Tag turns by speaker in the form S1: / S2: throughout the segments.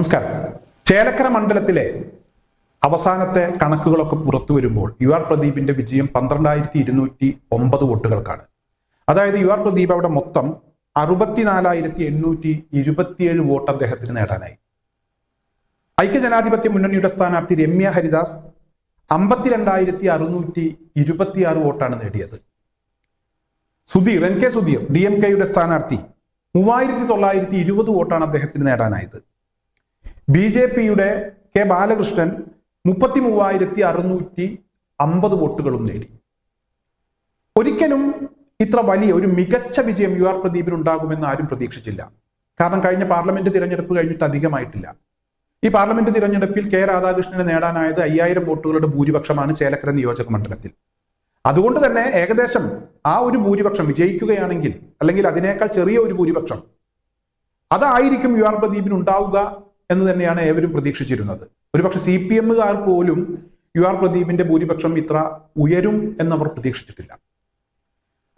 S1: നമസ്കാരം. ചേലക്കര മണ്ഡലത്തിലെ അവസാനത്തെ കണക്കുകളൊക്കെ പുറത്തു വരുമ്പോൾ യു ആർ പ്രദീപിന്റെ വിജയം പന്ത്രണ്ടായിരത്തി ഇരുന്നൂറ്റി ഒമ്പത് വോട്ടുകൾക്കാണ്. അതായത് യു ആർ പ്രദീപ് അവിടെ മൊത്തം അറുപത്തിനാലായിരത്തി എണ്ണൂറ്റി ഇരുപത്തിയേഴ് വോട്ട് അദ്ദേഹത്തിന് നേടാനായി. ഐക്യജനാധിപത്യ മുന്നണിയുടെ സ്ഥാനാർത്ഥി രമ്യ ഹരിദാസ് അമ്പത്തിരണ്ടായിരത്തി അറുന്നൂറ്റി ഇരുപത്തിയാറ് വോട്ടാണ് നേടിയത്. Sudheer N K Sudheer D M കെയുടെ സ്ഥാനാർത്ഥി മൂവായിരത്തി തൊള്ളായിരത്തി ഇരുപത് വോട്ടാണ് അദ്ദേഹത്തിന് നേടാനായത്. ബി ജെ പിയുടെ കെ ബാലകൃഷ്ണൻ മുപ്പത്തി മൂവായിരത്തി അറുന്നൂറ്റി അമ്പത് വോട്ടുകളും നേടി. ഒരിക്കലും ഇത്ര വലിയ ഒരു മികച്ച വിജയം യു ആർ പ്രദീപിന് ഉണ്ടാകുമെന്ന് ആരും പ്രതീക്ഷിച്ചില്ല. കാരണം കഴിഞ്ഞ പാർലമെന്റ് തിരഞ്ഞെടുപ്പ് കഴിഞ്ഞിട്ട് അധികമായിട്ടില്ല. ഈ പാർലമെന്റ് തിരഞ്ഞെടുപ്പിൽ കെ രാധാകൃഷ്ണന് നേടാനായത് അയ്യായിരം വോട്ടുകളുടെ ഭൂരിപക്ഷമാണ് ചേലക്കര നിയോജക മണ്ഡലത്തിൽ. അതുകൊണ്ട് തന്നെ ഏകദേശം ആ ഒരു ഭൂരിപക്ഷം വിജയിക്കുകയാണെങ്കിൽ അല്ലെങ്കിൽ അതിനേക്കാൾ ചെറിയ ഒരു ഭൂരിപക്ഷം അതായിരിക്കും യു ആർ പ്രദീപിന് ഉണ്ടാവുക എന്ന് തന്നെയാണ് ഏവരും പ്രതീക്ഷിച്ചിരുന്നത്. ഒരുപക്ഷെ സി പി എമ്മുകാർ പോലും യു ആർ പ്രദീപിന്റെ ഭൂരിപക്ഷം ഇത്ര ഉയരും എന്നവർ പ്രതീക്ഷിച്ചിട്ടില്ല.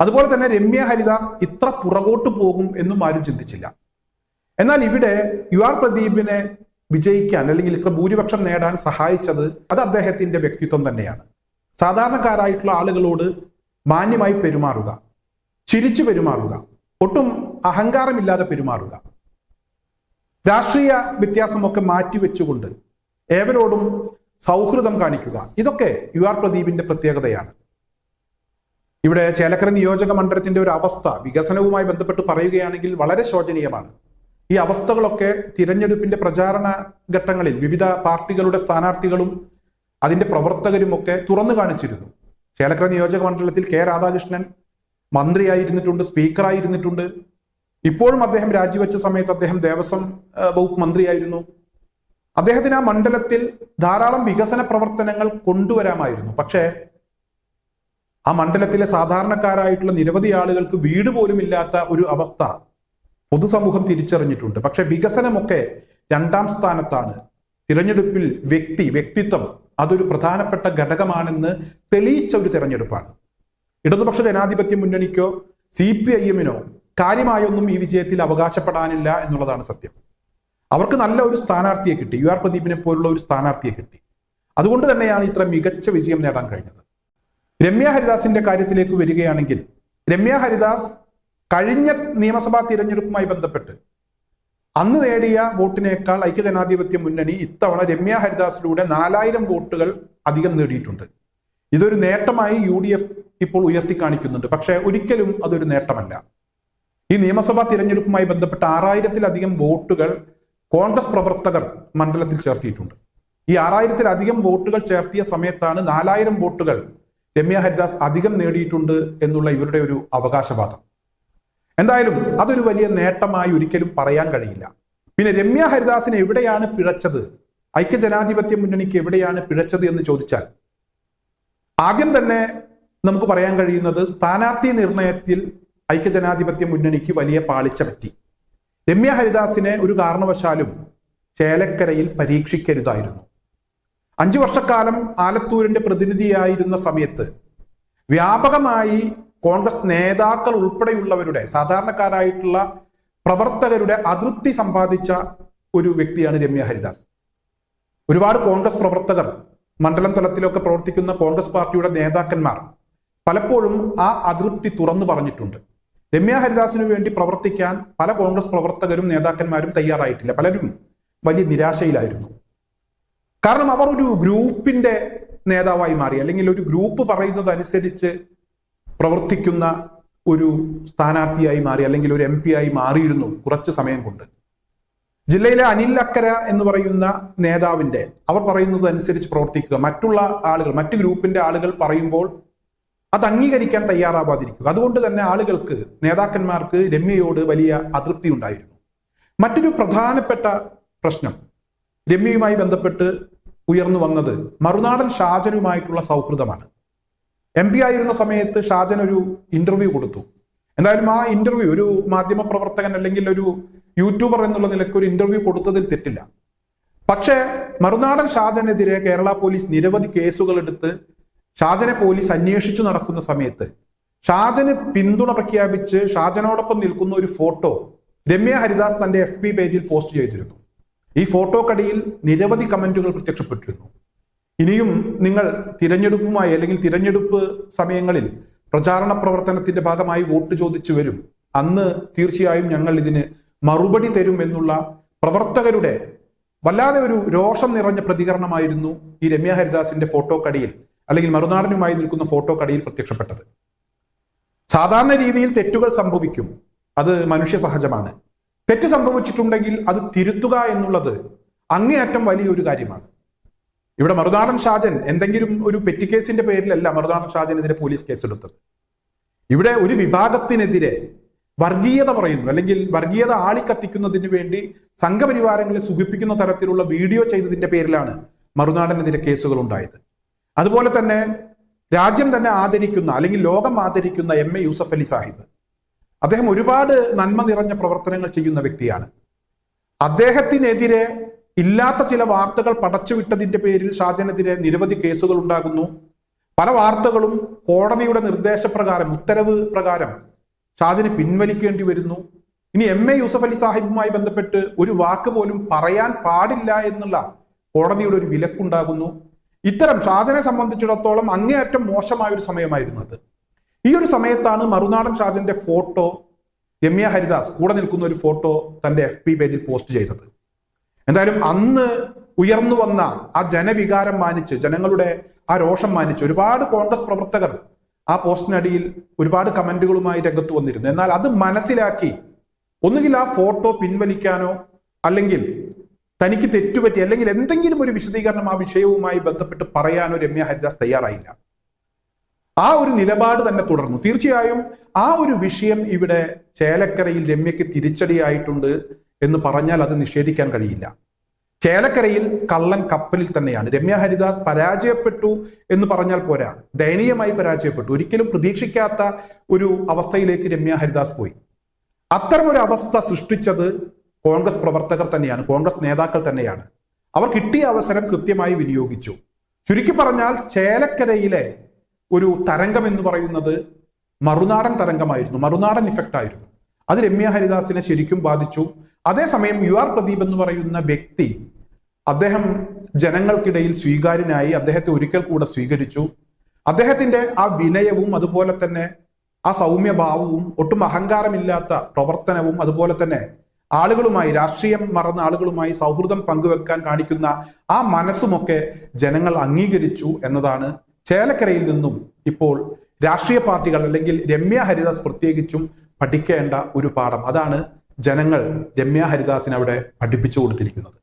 S1: അതുപോലെ തന്നെ രമ്യ ഹരിദാസ് ഇത്ര പുറകോട്ട് പോകും എന്നും ആരും ചിന്തിച്ചില്ല. എന്നാൽ ഇവിടെ യു ആർ പ്രദീപിനെ വിജയിക്കാൻ അല്ലെങ്കിൽ ഇത്ര ഭൂരിപക്ഷം നേടാൻ സഹായിച്ചത് അത് അദ്ദേഹത്തിന്റെ വ്യക്തിത്വം തന്നെയാണ്. സാധാരണക്കാരായിട്ടുള്ള ആളുകളോട് മാന്യമായി പെരുമാറുക ചിരിച്ചു പെരുമാറുക ഒട്ടും അഹങ്കാരമില്ലാതെ പെരുമാറുക രാഷ്ട്രീയ വ്യത്യാസമൊക്കെ മാറ്റിവെച്ചുകൊണ്ട് ഏവരോടും സൗഹൃദം കാണിക്കുക. ഇതൊക്കെ യു ആർ പ്രദീപിന്റെ പ്രത്യേകതയാണ്. ഇവിടെ ചേലക്കര നിയോജക മണ്ഡലത്തിന്റെ ഒരു അവസ്ഥ വികസനവുമായി ബന്ധപ്പെട്ട് പറയുകയാണെങ്കിൽ വളരെ ശോചനീയമാണ്. ഈ അവസ്ഥകളൊക്കെ തിരഞ്ഞെടുപ്പിന്റെ പ്രചാരണ ഘട്ടങ്ങളിൽ വിവിധ പാർട്ടികളുടെ സ്ഥാനാർത്ഥികളും അതിന്റെ പ്രവർത്തകരും ഒക്കെ തുറന്നു കാണിച്ചിരുന്നു. ചേലക്കര നിയോജക മണ്ഡലത്തിൽ കെ രാധാകൃഷ്ണൻ മന്ത്രിയായിരുന്നിട്ടുണ്ട് സ്പീക്കറായിരുന്നിട്ടുണ്ട്. ഇപ്പോഴും അദ്ദേഹം രാജിവെച്ച സമയത്ത് അദ്ദേഹം ദേവസ്വം വകുപ്പ് മന്ത്രിയായിരുന്നു. അദ്ദേഹത്തിന് ആ മണ്ഡലത്തിൽ ധാരാളം വികസന പ്രവർത്തനങ്ങൾ കൊണ്ടുവരാമായിരുന്നു. പക്ഷേ ആ മണ്ഡലത്തിലെ സാധാരണക്കാരായിട്ടുള്ള നിരവധി ആളുകൾക്ക് വീട് പോലും ഇല്ലാത്ത ഒരു അവസ്ഥ പൊതുസമൂഹം തിരിച്ചറിഞ്ഞിട്ടുണ്ട്. പക്ഷെ വികസനമൊക്കെ രണ്ടാം സ്ഥാനത്താണ്. തിരഞ്ഞെടുപ്പിൽ വ്യക്തി വ്യക്തിത്വം അതൊരു പ്രധാനപ്പെട്ട ഘടകമാണെന്ന് തെളിയിച്ച ഒരു തിരഞ്ഞെടുപ്പാണ്. ഇടതുപക്ഷ ജനാധിപത്യ മുന്നണിക്കോ സി പി ഐ എമ്മിനോ കാര്യമായൊന്നും ഈ വിജയത്തിൽ അവകാശപ്പെടാനില്ല എന്നുള്ളതാണ് സത്യം. അവർക്ക് നല്ല ഒരു സ്ഥാനാർത്ഥിയെ കിട്ടി. യു ആർ പ്രദീപിനെ പോലുള്ള ഒരു സ്ഥാനാർത്ഥിയെ കിട്ടി. അതുകൊണ്ട് തന്നെയാണ് ഇത്ര മികച്ച വിജയം നേടാൻ കഴിഞ്ഞത്. രമ്യ ഹരിദാസിന്റെ കാര്യത്തിലേക്ക് വരികയാണെങ്കിൽ രമ്യ ഹരിദാസ് കഴിഞ്ഞ നിയമസഭാ തിരഞ്ഞെടുപ്പുമായി ബന്ധപ്പെട്ട് അന്ന് നേടിയ വോട്ടിനേക്കാൾ ഐക്യജനാധിപത്യ മുന്നണി ഇത്തവണ രമ്യ ഹരിദാസിലൂടെ നാലായിരം വോട്ടുകൾ അധികം നേടിയിട്ടുണ്ട്. ഇതൊരു നേട്ടമായി യു ഇപ്പോൾ ഉയർത്തി കാണിക്കുന്നുണ്ട്. പക്ഷേ ഒരിക്കലും അതൊരു നേട്ടമല്ല. ഈ നിയമസഭാ തിരഞ്ഞെടുപ്പുമായി ബന്ധപ്പെട്ട് ആറായിരത്തിലധികം വോട്ടുകൾ കോൺഗ്രസ് പ്രവർത്തകർ മണ്ഡലത്തിൽ ചേർത്തിയിട്ടുണ്ട്. ഈ ആറായിരത്തിലധികം വോട്ടുകൾ ചേർത്തിയ സമയത്താണ് നാലായിരം വോട്ടുകൾ രമ്യ ഹരിദാസ് അധികം നേടിയിട്ടുണ്ട് എന്നുള്ള ഇവരുടെ ഒരു അവകാശവാദം. എന്തായാലും അതൊരു വലിയ നേട്ടമായി ഒരിക്കലും പറയാൻ കഴിയില്ല. പിന്നെ രമ്യ ഹരിദാസിന് എവിടെയാണ് പിഴച്ചത്? ഐക്യജനാധിപത്യ മുന്നണിക്ക് എവിടെയാണ് പിഴച്ചത് എന്ന് ചോദിച്ചാൽ ആദ്യം തന്നെ നമുക്ക് പറയാൻ കഴിയുന്നത് സ്ഥാനാർത്ഥി നിർണയത്തിൽ ഐക്യജനാധിപത്യ മുന്നണിക്ക് വലിയ പാളിച്ച പറ്റി. രമ്യ ഹരിദാസിനെ ഒരു കാരണവശാലും ചേലക്കരയിൽ പരീക്ഷിക്കരുതായിരുന്നു. അഞ്ചു വർഷക്കാലം ആലത്തൂരിന്റെ പ്രതിനിധിയായിരുന്ന സമയത്ത് വ്യാപകമായി കോൺഗ്രസ് നേതാക്കൾ ഉൾപ്പെടെയുള്ളവരുടെ സാധാരണക്കാരായിട്ടുള്ള പ്രവർത്തകരുടെ അതൃപ്തി സമ്പാദിച്ച ഒരു വ്യക്തിയാണ് രമ്യ ഹരിദാസ്. ഒരുപാട് കോൺഗ്രസ് പ്രവർത്തകർ മണ്ഡലം തലത്തിലൊക്കെ പ്രവർത്തിക്കുന്ന കോൺഗ്രസ് പാർട്ടിയുടെ നേതാക്കന്മാർ പലപ്പോഴും ആ അതൃപ്തി തുറന്നു പറഞ്ഞിട്ടുണ്ട്. രമ്യ ഹരിദാസിനു വേണ്ടി പ്രവർത്തിക്കാൻ പല കോൺഗ്രസ് പ്രവർത്തകരും നേതാക്കന്മാരും തയ്യാറായിട്ടില്ല. പലരും വലിയ നിരാശയിലായിരുന്നു. കാരണം അവർ ഒരു ഗ്രൂപ്പിന്റെ നേതാവായി മാറി. അല്ലെങ്കിൽ ഒരു ഗ്രൂപ്പ് പറയുന്നതനുസരിച്ച് പ്രവർത്തിക്കുന്ന ഒരു സ്ഥാനാർത്ഥിയായി മാറി. അല്ലെങ്കിൽ ഒരു എം ആയി മാറിയിരുന്നു കുറച്ച് സമയം കൊണ്ട്. ജില്ലയിലെ അനിൽ അക്കര എന്ന് പറയുന്ന നേതാവിന്റെ അവർ പറയുന്നത് അനുസരിച്ച് പ്രവർത്തിക്കുക. മറ്റുള്ള ആളുകൾ മറ്റു ഗ്രൂപ്പിന്റെ ആളുകൾ പറയുമ്പോൾ അത് അംഗീകരിക്കാൻ തയ്യാറാവാതിരിക്കുക. അതുകൊണ്ട് തന്നെ ആളുകൾക്ക് നേതാക്കന്മാർക്ക് രമ്യയോട് വലിയ അതൃപ്തി ഉണ്ടായിരുന്നു. മറ്റൊരു പ്രധാനപ്പെട്ട പ്രശ്നം രമ്യയുമായി ബന്ധപ്പെട്ട് ഉയർന്നു വന്നത് മറുനാടൻ ഷാജനുമായിട്ടുള്ള സൗഹൃദമാണ്. എം പി ആയിരുന്ന സമയത്ത് ഷാജൻ ഒരു ഇന്റർവ്യൂ കൊടുത്തു. എന്തായാലും ആ ഇന്റർവ്യൂ ഒരു മാധ്യമ പ്രവർത്തകൻ അല്ലെങ്കിൽ ഒരു യൂട്യൂബർ എന്നുള്ള നിലയ്ക്ക് ഒരു ഇന്റർവ്യൂ കൊടുത്തതിൽ തെറ്റില്ല. പക്ഷേ മറുനാടൻ ഷാജനെതിരെ കേരള പോലീസ് നിരവധി കേസുകൾ എടുത്ത് ഷാജനെ പോലീസ് അന്വേഷിച്ചു നടക്കുന്ന സമയത്ത് ഷാജന് പിന്തുണ പ്രഖ്യാപിച്ച് ഷാജനോടൊപ്പം നിൽക്കുന്ന ഒരു ഫോട്ടോ രമ്യ ഹരിദാസ് തന്റെ എഫ് പി പേജിൽ പോസ്റ്റ് ചെയ്തിരുന്നു. ഈ ഫോട്ടോക്കടിയിൽ നിരവധി കമന്റുകൾ പ്രത്യക്ഷപ്പെട്ടിരുന്നു. ഇനിയും നിങ്ങൾ തിരഞ്ഞെടുപ്പുമായി അല്ലെങ്കിൽ തിരഞ്ഞെടുപ്പ് സമയങ്ങളിൽ പ്രചാരണ പ്രവർത്തനത്തിന്റെ ഭാഗമായി വോട്ട് ചോദിച്ചു വരും. അന്ന് തീർച്ചയായും ഞങ്ങൾ ഇതിന് മറുപടി തരും എന്നുള്ള പ്രവർത്തകരുടെ വല്ലാതെ ഒരു രോഷം നിറഞ്ഞ പ്രതികരണമായിരുന്നു ഈ രമ്യ ഹരിദാസിന്റെ ഫോട്ടോ കടിയിൽ അല്ലെങ്കിൽ മറുനാടനുമായി നിൽക്കുന്ന ഫോട്ടോ കടയിൽ പ്രത്യക്ഷപ്പെട്ടത്. സാധാരണ രീതിയിൽ തെറ്റുകൾ സംഭവിക്കും. അത് മനുഷ്യ സഹജമാണ് തെറ്റ് സംഭവിച്ചിട്ടുണ്ടെങ്കിൽ അത് തിരുത്തുക എന്നുള്ളത് അങ്ങേയറ്റം വലിയൊരു കാര്യമാണ്. ഇവിടെ മറുനാടൻ ഷാജൻ എന്തെങ്കിലും ഒരു പെറ്റിക്കേസിന്റെ പേരിലല്ല മറുനാടൻ ഷാജനെതിരെ പോലീസ് കേസെടുത്തത്. ഇവിടെ ഒരു വിഭാഗത്തിനെതിരെ വർഗീയത പറയുന്നു. അല്ലെങ്കിൽ വർഗീയത ആളിക്കത്തിക്കുന്നതിന് വേണ്ടി സംഘപരിവാരങ്ങളെ സുഖിപ്പിക്കുന്ന തരത്തിലുള്ള വീഡിയോ ചെയ്തതിന്റെ പേരിലാണ് മറുനാടനെതിരെ കേസുകൾ ഉണ്ടായത്. അതുപോലെ തന്നെ രാജ്യം തന്നെ ആദരിക്കുന്ന അല്ലെങ്കിൽ ലോകം ആദരിക്കുന്ന എം എ യൂസഫ് അലി സാഹിബ്. അദ്ദേഹം ഒരുപാട് നന്മ നിറഞ്ഞ പ്രവർത്തനങ്ങൾ ചെയ്യുന്ന വ്യക്തിയാണ്. അദ്ദേഹത്തിനെതിരെ ഇല്ലാത്ത ചില വാർത്തകൾ പടച്ചുവിട്ടതിന്റെ പേരിൽ ഷാജനെതിരെ നിരവധി കേസുകൾ ഉണ്ടാകുന്നു. പല വാർത്തകളും കോടതിയുടെ നിർദ്ദേശപ്രകാരം ഉത്തരവ് പ്രകാരം ഷാജിന് പിൻവലിക്കേണ്ടി വരുന്നു. ഇനി എം എ യൂസഫ് അലി സാഹിബുമായി ബന്ധപ്പെട്ട് ഒരു വാക്ക് പോലും പറയാൻ പാടില്ല എന്നുള്ള കോടതിയുടെ ഒരു വിലക്കുണ്ടാകുന്നു. ഇത്തരം ഷാജനെ സംബന്ധിച്ചിടത്തോളം അങ്ങേയറ്റം മോശമായ ഒരു സമയമായിരുന്നു അത്. ഈ ഒരു സമയത്താണ് മറുനാടൻ ഷാജന്റെ ഫോട്ടോ രമ്യ ഹരിദാസ് കൂടെ നിൽക്കുന്ന ഒരു ഫോട്ടോ തന്റെ എഫ് പി പേജിൽ പോസ്റ്റ് ചെയ്തത്. എന്തായാലും അന്ന് ഉയർന്നു വന്ന ആ ജനവികാരം മാനിച്ച് ജനങ്ങളുടെ ആ രോഷം മാനിച്ച് ഒരുപാട് കോൺഗ്രസ് പ്രവർത്തകർ ആ പോസ്റ്റിനടിയിൽ ഒരുപാട് കമന്റുകളുമായി രംഗത്ത് വന്നിരുന്നു. എന്നാൽ അത് മനസ്സിലാക്കി ഒന്നുകിൽ ആ ഫോട്ടോ പിൻവലിക്കാനോ അല്ലെങ്കിൽ തനിക്ക് തെറ്റുപറ്റി അല്ലെങ്കിൽ എന്തെങ്കിലും ഒരു വിശദീകരണം ആ വിഷയവുമായി ബന്ധപ്പെട്ട് പറയാനോ രമ്യ ഹരിദാസ് തയ്യാറായില്ല. ആ ഒരു നിലപാട് തന്നെ തുടർന്നു. തീർച്ചയായും ആ ഒരു വിഷയം ഇവിടെ ചേലക്കരയിൽ രമ്യക്ക് തിരിച്ചടിയായിട്ടുണ്ട് എന്ന് പറഞ്ഞാൽ അത് നിഷേധിക്കാൻ കഴിയില്ല. ചേലക്കരയിൽ കള്ളൻ കപ്പലിൽ തന്നെയാണ്. രമ്യ ഹരിദാസ് പരാജയപ്പെട്ടു എന്ന് പറഞ്ഞാൽ പോരാ. ദയനീയമായി പരാജയപ്പെട്ടു. ഒരിക്കലും പ്രതീക്ഷിക്കാത്ത ഒരു അവസ്ഥയിലേക്ക് രമ്യ ഹരിദാസ് പോയി. അത്തരമൊരു അവസ്ഥ സൃഷ്ടിച്ചത് കോൺഗ്രസ് പ്രവർത്തകർ തന്നെയാണ് കോൺഗ്രസ് നേതാക്കൾ തന്നെയാണ്. അവർ കിട്ടിയ അവസരം കൃത്യമായി വിനിയോഗിച്ചു. ചുരുക്കി പറഞ്ഞാൽ ചേലക്കരയിലെ ഒരു തരംഗം എന്ന് പറയുന്നത് മറുനാടൻ തരംഗമായിരുന്നു മറുനാടൻ ഇഫക്റ്റ് ആയിരുന്നു. അത് രമ്യ ഹരിദാസിനെ ശരിക്കും ബാധിച്ചു. അതേസമയം യു ആർ പ്രദീപ് എന്ന് പറയുന്ന വ്യക്തി അദ്ദേഹം ജനങ്ങൾക്കിടയിൽ സ്വീകാര്യനായി അദ്ദേഹത്തെ ഒരിക്കൽ കൂടെ സ്വീകരിച്ചു. അദ്ദേഹത്തിന്റെ ആ വിനയവും അതുപോലെ തന്നെ ആ സൗമ്യഭാവവും ഒട്ടും അഹങ്കാരമില്ലാത്ത പ്രവർത്തനവും അതുപോലെ തന്നെ ആളുകളുമായി രാഷ്ട്രീയം മറന്ന ആളുകളുമായി സൗഹൃദം പങ്കുവെക്കാൻ കാണിക്കുന്ന ആ മനസ്സുമൊക്കെ ജനങ്ങൾ അംഗീകരിച്ചു എന്നതാണ് ചേലക്കരയിൽ നിന്നും ഇപ്പോൾ രാഷ്ട്രീയ പാർട്ടികൾ അല്ലെങ്കിൽ രമ്യ ഹരിദാസ് പ്രത്യേകിച്ചും പഠിക്കേണ്ട ഒരു പാഠം. അതാണ് ജനങ്ങൾ രമ്യ ഹരിദാസിനെ അവിടെ പഠിപ്പിച്ചു കൊടുത്തിരിക്കുന്നത്.